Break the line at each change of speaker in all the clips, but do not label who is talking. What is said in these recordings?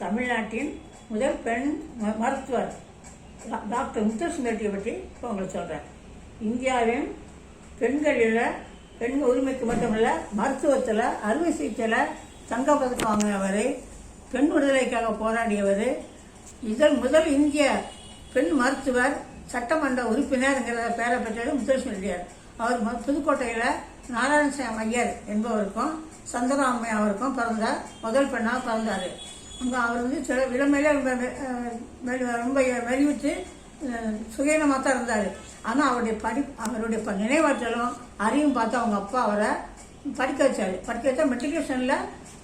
தமிழ்நாட்டின் முதல் பெண் மருத்துவர் டாக்டர் முத்துசுந்தரட்டியை பற்றி இப்போ உங்களுக்கு சொல்கிறேன் இந்தியாவின் பெண்களில் பெண் உரிமைக்கு மட்டுமல்ல மருத்துவத்தில் அறுவை சிகிச்சையில் தங்கப்பதக்கம் வாங்கினவர் பெண் விடுதலைக்காக போராடியவர் இதன் முதல் இந்திய பெண் மருத்துவர் சட்டமன்ற உறுப்பினர்ங்கிற பேரை பெற்றது முத்துசுந்தரியார் அவர் புதுக்கோட்டையில் நாராயணசாமி ஐயர் என்பவருக்கும் சந்திராமை அவருக்கும் பிறந்த முதல் பெண்ணாக பிறந்தார். அங்கே அவர் வந்து சில இளமையில ரொம்ப ரொம்ப மெலிவிட்டு சுயநமாக தான் இருந்தார். ஆனால் அவருடைய படி அவருடைய நினைவாற்றலும் அறிவும் பார்த்து அவங்க அப்பா அவரை படிக்க வச்சார். படிக்க வச்சா மெட்ரிகுலேஷனில்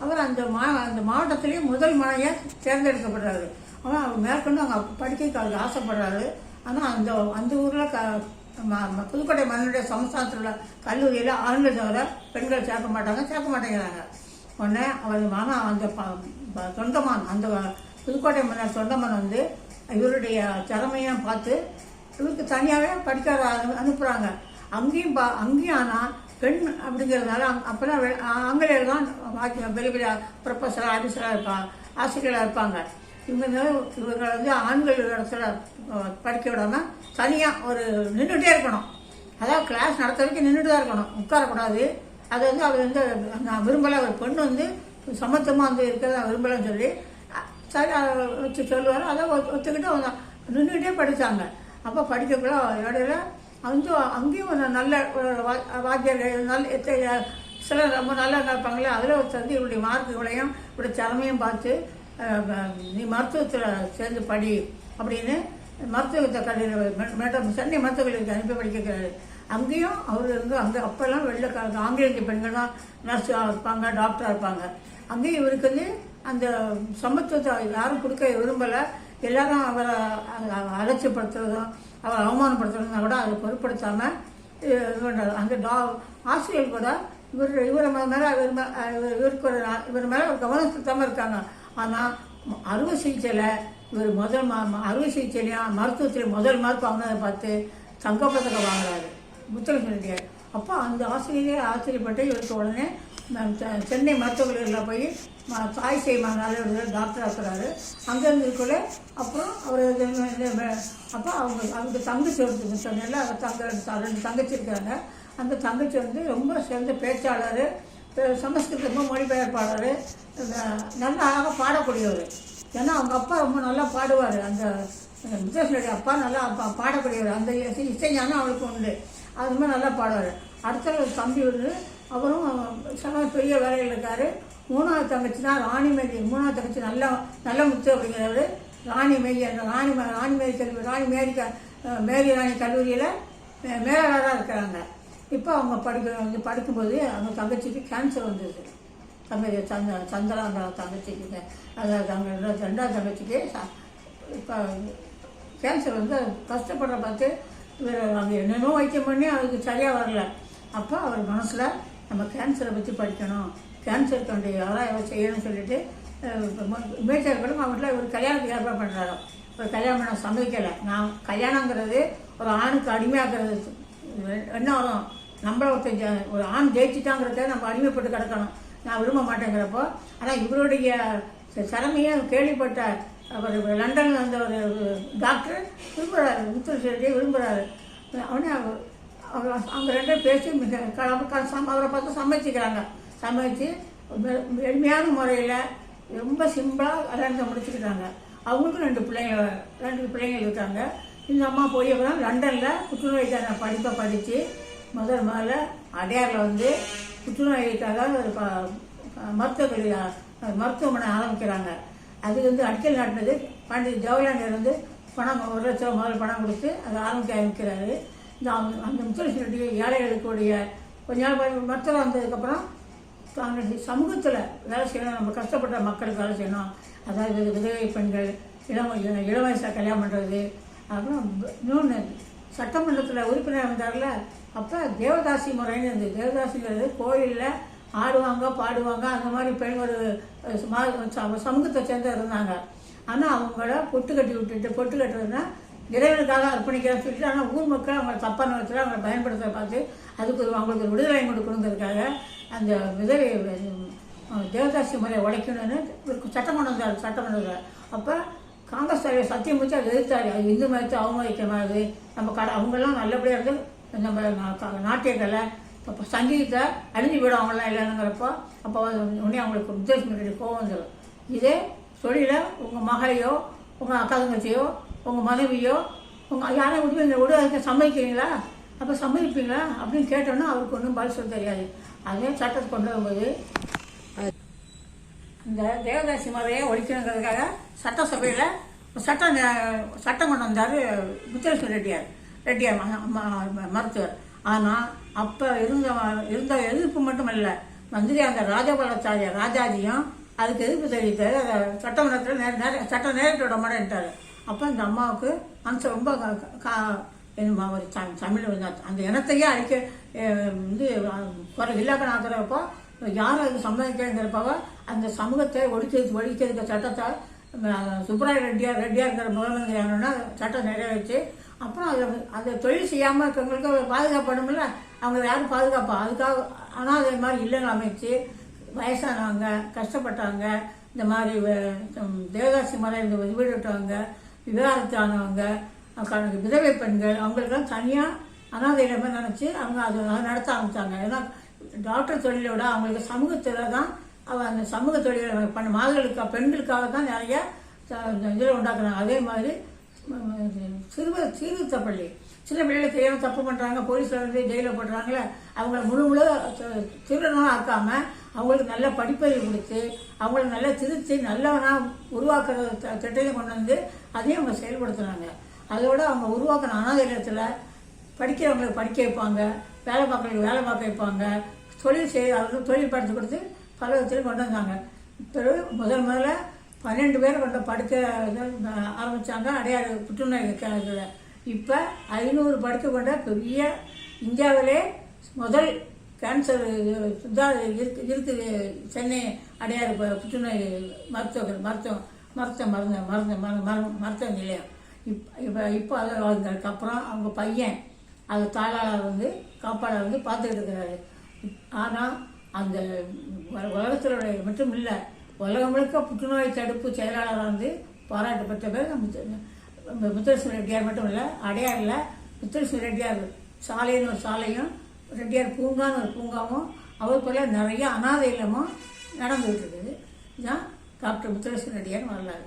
அவர் அந்த மா அந்த மாவட்டத்திலேயே முதல் மாணவியாக தேர்ந்தெடுக்கப்படுறாரு. ஆனால் அவர் மேற்கொண்டு அவங்க படிக்க அவருக்கு ஆசைப்படுறாரு. ஆனால் அந்த அந்த ஊரில் க ம- புதுக்கோட்டை மன்னனுடைய சமஸ்தானத்தில் உள்ள கல்லூரியில் ஆண்கள் தவிர பெண்கள் சேர்க்க மாட்டாங்க சேர்க்க மாட்டேங்கிறாங்க. உடனே அவர் மாமா அந்த ப- தொண்டமான் அந்த புதுக்கோட்டை மன்னர் தொண்டமான் வந்து இவருடைய திறமையை பார்த்து இவருக்கு தனியாகவே படிக்க அனுப்புகிறாங்க அங்கேயும் பா அங்கேயும் ஆனால் பெண் அப்படிங்கிறதுனால அங் அப்போல்லாம் ஆங்கிலேயர் தான் வாக்கி- பெரிய பெரிய ப்ரொஃபஸராக ஆஃபீஸராக இருப்பாங்க ஆசிரியராக இருப்பாங்க. இவங்க இவங்களை வந்து ஆண்கள் இடத்துல படிக்க விடாமல் தனியாக ஒரு நின்றுட்டே இருக்கணும். அதாவது கிளாஸ் நடத்த வரைக்கும் நின்றுட்டு தான் இருக்கணும். உட்காரக்கூடாது. அது வந்து அவர் வந்து நான் விரும்பலை அவர் பொண்ணு வந்து சமத்துவமாக வந்து இருக்கிறத நான் விரும்பலைன்னு சொல்லி சரி அதை வச்சு சொல்லுவார். அதை ஒத்து- ஒத்துக்கிட்டு அவங்க நின்றுக்கிட்டே படித்தாங்க அப்போ படிக்கக்குள்ள இடையில வந்து அங்கேயும் நல்ல வாத்தியர்கள் வா- நல்ல சில சிலர் ரொம்ப நல்லா இருப்பாங்களே அதில் வந்து இவருடைய மார்க்குகளையும் இவருடைய திறமையும் பார்த்து நீ மருத்துவத்தில் சேர்ந்து படி அப்படின்னு மருத்துவத்தை கல்லூரி மேடம் சென்னை மருத்துவ கல்லூரிக்கு அனுப்பி படிக்க அங்கேயும் அவர் வந்து அங்கே அப்போல்லாம் வெள்ளக்கார ஆங்கிலேய பெண்கள் தான் நர்ஸாக இருப்பாங்க டாக்டராக இருப்பாங்க. அங்கேயும் இவருக்கு வந்து அந்த சமத்துவத்தை யாரும் கொடுக்க விரும்பலை. எல்லாரும் அவரை அலட்சியப்படுத்துறதும் அவரை அவமானப்படுத்துறதுனா கூட அதை பொருட்படுத்தாமல் இது அந்த டா ஆசிரியர் கூட இவர் இவர் மேலே இவர் இவர் இவருக்கு ஒரு இவர் மேலே ஒரு கவனம் இருக்காங்க. ஆனால் அறுவை சிகிச்சையில் இவர் முதல் மா அறுவை சிகிச்சையிலையும் மருத்துவத்திலையும் முதல் மார்க் வாங்கினதை பார்த்து தங்கப்பதக்கம் வாங்குறாரு. முத்தலட்சுமி அப்போ அந்த ஆசிரியரே ஆச்சரியப்பட்டு இவருக்கு உடனே சென்னை மருத்துவக் கல்லூரியில் போய் தாய் சேய் மகனால டாக்டர் ஆக்குறாரு. அங்கேருந்து இருக்கல அப்புறம் அவர் அப்போ அவங்க அவங்க தங்கச்சி ஒரு சொன்னால அவர் தங்க ரெண்டு தங்கச்சி இருக்காங்க. அந்த தங்கச்சி வந்து ரொம்ப சிறந்த பேச்சாளர் சமஸ்கிருதமாக மொழிபெயர்ப்பாளர் நல்லா அழகாக பாடக்கூடியவர். ஏன்னா அவங்க அப்பா ரொம்ப நல்லா பாடுவார். அந்த முத்தேஸ்வருடைய அப்பா நல்லா அப்பா பாடக்கூடியவர். அந்த இசை இசைஞானம் அவளுக்கு உண்டு. அது மாதிரி நல்லா பாடுவார். அடுத்த தம்பி வந்து அவரும் சம பெரிய வேலையில் இருக்கார். மூணாவது தங்கச்சி தான் ராணி மேரி மூணாவது தங்கச்சி நல்லா நல்ல முத்து அப்படிங்கிறவர். ராணி மேரி அந்த ராணி ராணி மேரி கல்லூரி ராணி மேரி க மேரி ராணி கல்லூரியில் மேலாளராக இருக்கிறாங்க. இப்போ அவங்க படிக்க வந்து படிக்கும்போது அவங்க தங்கச்சிக்கு கேன்சர் வந்தது. தம்பி சந்த சந்திராங்க தங்கச்சிக்கு அதாவது தங்க ரெண்டாவது தங்கச்சிக்கு இப்போ கேன்சர் வந்து கஷ்டப்படுற பார்த்து வேறு அங்கே என்னென்னோ வைத்தியம் பண்ணி அவருக்கு சரியாக வரல. அப்போ அவர் மனசில் நம்ம கேன்சரை பற்றி படிக்கணும். கேன்சருக்கு வேண்டிய எவ்வளோ செய்யணும்னு சொல்லிட்டு மேஜர் கூட அவங்கள்ட்ட ஒரு கல்யாணத்துக்கு ஏற்பாடு பண்ணுறாரோ ஒரு கல்யாணம் சமைக்கலை. நான் கல்யாணங்கிறது ஒரு ஆணுக்கு அடிமையாக்குறது என்ன வரும் நம்மள ஒருத்தன் ஒரு ஆண் ஜெயிச்சுட்டாங்கிறத நம்ம அடிமைப்பட்டு கிடக்கணும். நான் விரும்ப மாட்டேங்கிறப்போ ஆனால் இவருடைய ச- திறமையை கேள்விப்பட்ட அவர் லண்டனில் வந்த ஒரு டாக்டர் விரும்புகிறாரு முத்துரெட்டியை விரும்புகிறாரு அவனே அவர் அவர் அவங்க ரெண்டும் பேசி மிக அவரை பார்த்து சமைச்சிக்கிறாங்க சமைச்சு எளிமையான முறையில் ரொம்ப சிம்பிளாக கல்யாணத்தை முடிச்சுக்கிட்டாங்க. அவங்களுக்கும் ரெண்டு பிள்ளைங்க ரெண்டு பிள்ளைங்க இருக்காங்க. இந்த அம்மா போய் அப்புறம் லண்டனில் புற்றுநோய்க்கான படிப்பை படித்து முதல் முதல்ல அடையாரில் வந்து புற்றுநோய்க்காக ஒரு ப மருத்துவமனை ஆரம்பிக்கிறாங்க. அது வந்து அடிக்கல் நாட்டினது. பாண்டிய ஜவஹர்லால் வந்து பணம் ஒரு லட்சம் முதல் பணம் கொடுத்து அதை ஆரம்பிக்க ஆரம்பிக்கிறாரு. இந்த அவங்க- அந்த முத்துலட்சுமி ஏழைகளுக்குடைய கொஞ்ச நாள் மருத்துவம் வந்ததுக்கப்புறம் தாங்க சமூகத்தில் வேலை செய்யணும். நம்ம கஷ்டப்பட்ட மக்களுக்கு வேலை செய்யணும். அதாவது விதவை பெண்கள் இளம் இளம் வயசாக கல்யாணம் பண்ணுறது அப்புறம் இன்னொன்று சட்டமன்றத்தில் உறுப்பினர் வந்தார்ல அப்போ தேவதாசி முறைன்னு இருந்தது. தேவதாசிங்கிறது கோயிலில் ஆடுவாங்க பாடுவாங்க. அந்த மாதிரி பெண் ஒரு சமூகத்தை சேர்ந்து இருந்தாங்க. ஆனால் அவங்கள பொட்டு கட்டி விட்டுட்டு பொட்டு கட்டுறதுன்னா இறைவனுக்காக அர்ப்பணிக்கிறேன் சொல்லிட்டு ஆனால் ஊர் மக்கள் அவங்க தப்பான விதத்தில் அவங்களை பயன்படுத்த பார்த்து அதுக்கு ஒரு அவங்களுக்கு ஒரு விடுதலை கொடுக்கணுங்கிறதுக்காக அந்த விதவை தேவதாசி முறையை உடைக்கணும்னு சட்டமன்றம் சட்டம் சட்டமன்றத்தில். வந்தார் அப்போ காங்கிரஸ் தலைவர் சத்தியம் வச்சு அதை எதிர்த்தாரு. அது இந்து மதத்தை அவமதிக்கிற மாதிரி. நம்ம கடை அவங்கெல்லாம் நல்லபடியாக இருந்து நம்ம நா- க- நாட்டிய கலை இப்போ சங்கீதத்தை அழிஞ்சு விடும் அவங்களாம் இல்லைங்கிறப்போ அப்போ உடனே அவங்களுக்கு உத்தேசம் கோவம் வந்துடும் இதே தொழிலை உங்கள் மகளையோ உங்கள் அக்கா தங்கச்சியோ உங்கள் மனைவியோ உங்கள் யாரையும் விட்டு இந்த விட சம்மதிக்கிறீங்களா? அப்போ சம்மதிப்பீங்களா? அப்படின்னு கேட்டோன்னா அவருக்கு ஒன்றும் பதில் சொல்ல தெரியாது. அதே சட்டத்தை கொண்டு வரும்போது இந்த தேவதாசி முறையை ஒழிக்கணுங்கிறதுக்காக சட்டசபையில் சட்டம் சட்டம் கொண்டு வந்தார் முத்தேஸ்வர் ரெட்டியார் ரெட்டியார் ம- மருத்துவர். ஆனால் அப்போ இருந்த இருந்த எதிர்ப்பு மட்டும் இல்லை மந்திரி அந்த ராஜபாலாச்சாரிய ராஜாஜியும் அதுக்கு எதிர்ப்பு தெரிவித்து அதை சட்டமன்றத்தில் நேர நேர சட்டம் நேரிட்டு விட மாட்டேன்ட்டார் அப்போ இந்த அம்மாவுக்கு மனசு ரொம்ப கா- என்னமா ஒரு த- தமிழ் அந்த இனத்தையே அழிக்க வந்து குறை இல்லாக்கணும் யாரும் அது சம்மதிக்கிறப்பவ அந்த சமூகத்தை ஒழிக்கிறது ஒழிக்கிறதுக்கு சட்டத்தை சுப்ரா சுப்பராய ரெட்டியார் இருக்கிற முதலமைச்சர் யாருன்னா சட்டம் நிறைவேற்றி அப்புறம் அதை அந்த தொழில் செய்யாமல் இருக்கவங்களுக்கு பாதுகாப்பணும்ல? அவங்க யாரும் பாதுகாப்பா? அதுக்காக ஆனால் அதே மாதிரி இல்லைன்னு அமைச்சு வயசானவங்க கஷ்டப்பட்டவங்க இந்த மாதிரி தேவதாசி முறை இந்த வீடு விட்டவங்க விவாதத்தானவங்க விதவை பெண்கள் அவங்களுக்கெல்லாம் தனியாக அனாதை இல்லமாக நினச்சி அவங்க அதை நடத்த ஆரம்பித்தாங்க ஏன்னா டாக்டர் தொழிலை விட அவங்களுக்கு சமூகத்தில் தான் அவள் அந்த சமூக தொழிலை பண்ண மாதர்களுக்காக பெண்களுக்காக தான் நிறைய இதில் உண்டாக்குறாங்க. அதே மாதிரி சிறுவ சிறுவர் சீர்திருத்த பள்ளி சின்ன பிள்ளைகள் தெரியாமல் தப்பு பண்ணுறாங்க போலீஸில் வந்து ஜெயிலில் போடுறாங்களே அவங்கள முழு முழு திருடனாக ஆக்காம அவங்களுக்கு நல்ல படிப்பறிவு கொடுத்து அவங்கள நல்லா திருத்தி நல்லவனாக உருவாக்குற த- திட்டத்தை கொண்டு வந்து அதையும் அவங்க செயல்படுத்துனாங்க அதோட அவங்க உருவாக்கின அனாதை இல்லத்தில் படிக்கிறவங்களுக்கு படிக்க வைப்பாங்க வேலை பார்க்கறவங்களுக்கு வேலை பார்க்க வைப்பாங்க தொழில் செய்ய அவங்களுக்கு தொழில் படுத்து கொடுத்து பல விதத்திலும் கொண்டு வந்தாங்க. பிறகு முதல் முதல்ல பன்னெண்டு பேர் கொண்ட படுக்க ஆரம்பித்தாங்க அடையாறு புற்றுநோய் இதில். இப்போ ஐநூறு படுக்கை கொண்ட பெரிய இந்தியாவிலே முதல் கேன்சர் சுத்தா இருக்கு இருக்குது. சென்னை அடையாறு புற்றுநோய் மருத்துவ மருத்துவம் மருத்துவ மருந்து மருந்து மரு- மரு- மருத்துவ நிலையம். இப் இப்போ இப்போ அது அதுக்கப்புறம் அவங்க பையன் அது தாளாளர் வந்து காப்பாளர் வந்து பார்த்துக்கிட்டு இருக்கிறாரு. ஆனால் அந்த உல- உலகத்தில் மட்டும் இல்லை உலகம் முழுக்க புற்றுநோய் தடுப்பு செயலாளராக வந்து பாராட்டப்பட்ட பேர் நம்ம முத்தரசு ரெட்டியார் மட்டும் இல்லை அடையாறில் முத்தரசு ரெட்டியார் சாலைன்னு ஒரு சாலையும் ரெட்டியார் பூங்கான்னு ஒரு பூங்காவும் அவர் போல நிறைய அனாதை இல்லமும் நடந்துகிட்டு இருக்குது. இதுதான் டாக்டர் முத்தரசு ரெட்டியார் வரலாறு.